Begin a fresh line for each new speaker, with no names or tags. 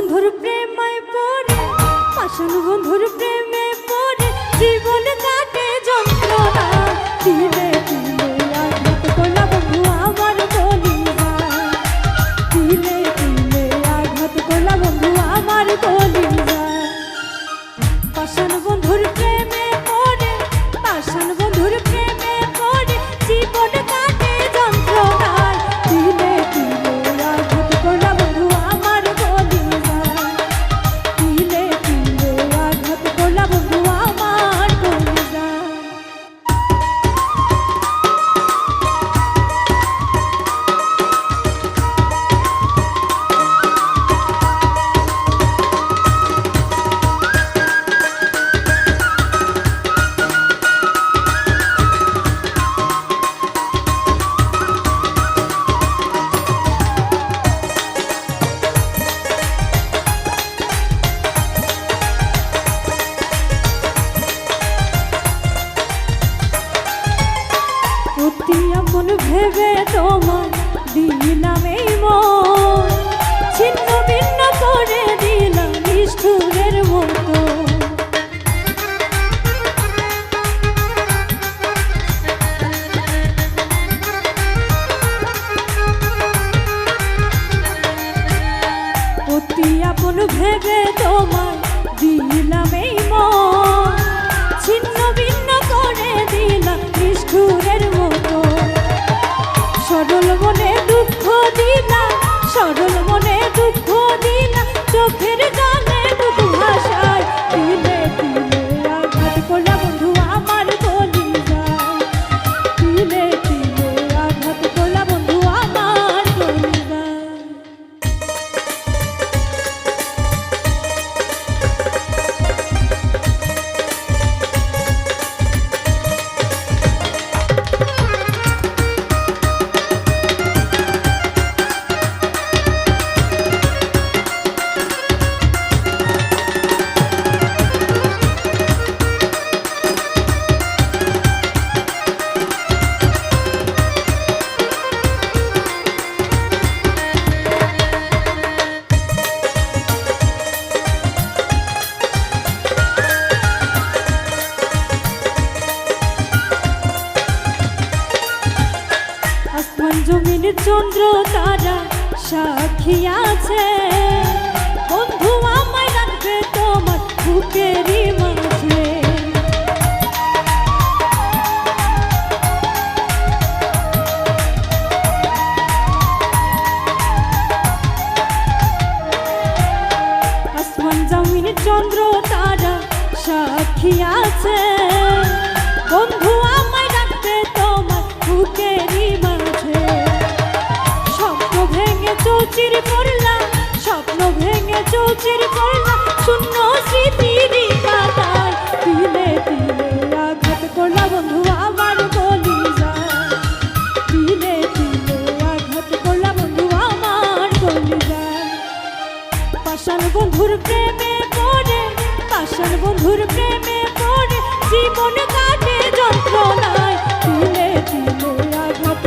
বন্ধুর প্রেমে পড়ে আসল বন্ধুর প্রেমে পড়ে জীবন কাটে যন্ত্রণা অতি আপন ভেবে তোমার দিলাম এই মন। ছিন্ন আঘাত করলা বন্ধু জমিন চন্দ্র তারা সাক্ষী আছে। বন্ধু, আমায় রাখবে তোমার বুকেরই মাঝে। আসমান জমিন চন্দ্র তারা সাক্ষী আছে। চৌচের করলা শূন্য স্মৃতি দাদার তিলে তিলে আঘাত করলা বন্ধু, আমার বলি যায় তিলে তিলে আঘাত করলা বন্ধু, আমার বলি যায় পাশান পড়ে, জীবন কাটে যন্ত্রণায়। তিলে তিলে আঘাত